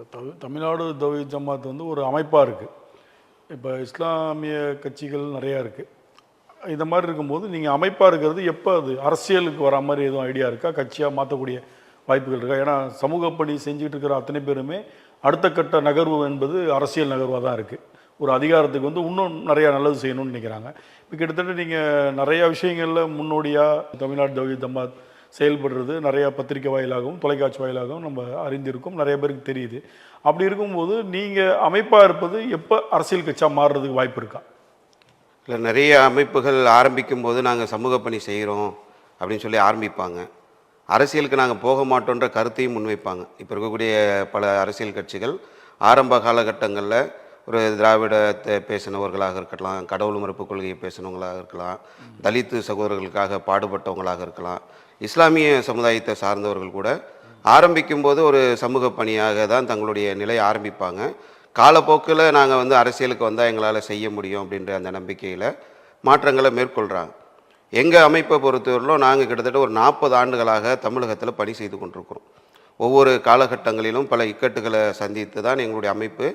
இப்போ தமிழ் தமிழ்நாடு தவி ஜமாத் வந்து ஒரு அமைப்பாக இருக்குது இப்போ இஸ்லாமிய கட்சிகள் நிறையா இருக்குது இந்த மாதிரி இருக்கும்போது நீங்கள் அமைப்பாக இருக்கிறது எப்போ அது அரசியலுக்கு வர மாதிரி எதுவும் ஐடியா இருக்கா? கட்சியாக மாற்றக்கூடிய வாய்ப்புகள் இருக்கா? ஏன்னா சமூக பணி செஞ்சுட்டு இருக்கிற அத்தனை பேருமே அடுத்த கட்ட நகர்வு என்பது அரசியல் நகர்வாக தான் இருக்குது ஒரு அதிகாரத்துக்கு வந்து இன்னும் நிறையா நல்லது செய்யணும்னு நினைக்கிறாங்க. இப்போ கிட்டத்தட்ட நீங்கள் நிறையா விஷயங்களில் முன்னோடியாக தமிழ்நாடு தவி ஜமாத் செயல்படுறது நிறையா பத்திரிக்கை வாயிலாகவும் தொலைக்காட்சி வாயிலாகவும் நம்ம அறிந்திருக்கோம். நிறைய பேருக்கு தெரியுது. அப்படி இருக்கும்போது நீங்கள் அமைப்பாக இருப்பது எப்போ அரசியல் கட்சியாக மாறுறதுக்கு வாய்ப்பு இருக்கா? இல்லை நிறைய அமைப்புகள் ஆரம்பிக்கும் போது நாங்கள் சமூக பணி செய்கிறோம் அப்படின்னு சொல்லி ஆரம்பிப்பாங்க. அரசியலுக்கு நாங்கள் போக மாட்டோன்ற கருத்தையும் முன்வைப்பாங்க. இப்போ இருக்கக்கூடிய பல அரசியல் கட்சிகள் ஆரம்ப காலகட்டங்களில் ஒரு திராவிடத்தை பேசினவர்களாக இருக்கலாம் கடவுள் மறுப்பு கொள்கையை பேசினவங்களாக இருக்கலாம் தலித்து சகோதரர்களுக்காக பாடுபட்டவங்களாக இருக்கலாம் இஸ்லாமிய சமுதாயத்தை சார்ந்தவர்கள் கூட ஆரம்பிக்கும் போது ஒரு சமூக பணியாக தான் தங்களுடைய நிலையை ஆரம்பிப்பாங்க. காலப்போக்கில் நாங்கள் வந்து அரசியலுக்கு வந்தால் எங்களால் செய்ய முடியும் அப்படின்ற அந்த நம்பிக்கையில் மாற்றங்களை மேற்கொள்கிறாங்க எங்கள் அமைப்பை பொறுத்தவரையிலும் நாங்கள் கிட்டத்தட்ட ஒரு நாற்பது ஆண்டுகளாக தமிழகத்தில் பணி செய்து கொண்டிருக்கிறோம். ஒவ்வொரு காலகட்டங்களிலும் பல இக்கட்டுகளை சந்தித்து தான் எங்களுடைய அமைப்பு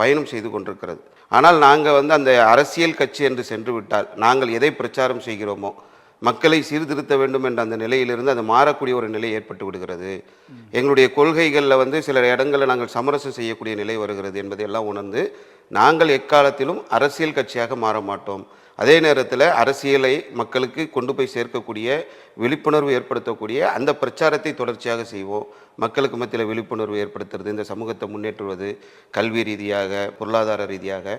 பயணம் செய்து கொண்டிருக்கிறது. ஆனால் நாங்கள் வந்து அந்த அரசியல் கட்சி என்று சென்று விட்டால் நாங்கள் எதை பிரச்சாரம் செய்கிறோமோ மக்களை சீர்திருத்த வேண்டும் என்ற அந்த நிலையிலிருந்து அது மாறக்கூடிய ஒரு நிலை ஏற்பட்டு விடுகிறது. எங்களுடைய கொள்கைகளில் வந்து சில இடங்களில் நாங்கள் சமரசம் செய்யக்கூடிய நிலை வருகிறது என்பதையெல்லாம் உணர்ந்து நாங்கள் எக்காலத்திலும் அரசியல் கட்சியாக மாற மாட்டோம். அதே நேரத்தில் அரசியலை மக்களுக்கு கொண்டு போய் சேர்க்கக்கூடிய விழிப்புணர்வு ஏற்படுத்தக்கூடிய அந்த பிரச்சாரத்தை தொடர்ச்சியாக செய்வோம். மக்களுக்கு மத்தியில் விழிப்புணர்வு ஏற்படுத்துறது இந்த சமூகத்தை முன்னேற்றுவது கல்வி ரீதியாக பொருளாதார ரீதியாக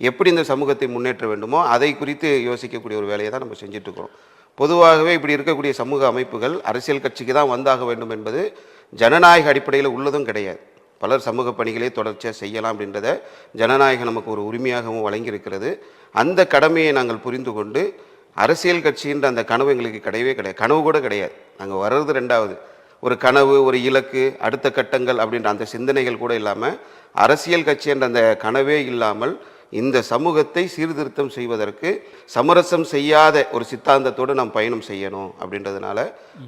எப்படி இந்த சமூகத்தை முன்னேற்ற வேண்டுமோ அதை குறித்து யோசிக்கக்கூடிய ஒரு வேலையை தான் நம்ம செஞ்சிட்ருக்கிறோம். பொதுவாகவே இப்படி இருக்கக்கூடிய சமூக அமைப்புகள் அரசியல் கட்சிக்கு தான் வந்தாக வேண்டும் என்பது ஜனநாயக அடிப்படையில் உள்ளதும் கிடையாது. பலர் சமூக பணிகளை தொடர்ச்சியாக செய்யலாம் அப்படின்றத ஜனநாயகம் நமக்கு ஒரு உரிமையாகவும் வழங்கியிருக்கிறது. அந்த கடமையை நாங்கள் புரிந்து கொண்டு அரசியல் கட்சின்ற அந்த கனவு எங்களுக்கு கிடையவே கிடையாது. கனவு கூட கிடையாது. நாங்கள் வர்றது ரெண்டாவது. ஒரு கனவு ஒரு இலக்கு அடுத்த கட்டங்கள் அப்படின்ற அந்த சிந்தனைகள் கூட இல்லாமல் அரசியல் கட்சி என்ற அந்த கனவே இல்லாமல் இந்த சமூகத்தை சீர்திருத்தம் செய்வதற்கு சமரசம் செய்யாத ஒரு சித்தாந்தத்தோடு நாம் பயணம் செய்யணும் அப்படின்றதுனால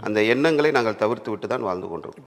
அந்த எண்ணங்களை நாங்கள் தவிர்த்து விட்டு தான் வாழ்ந்து கொண்டிருக்கோம்.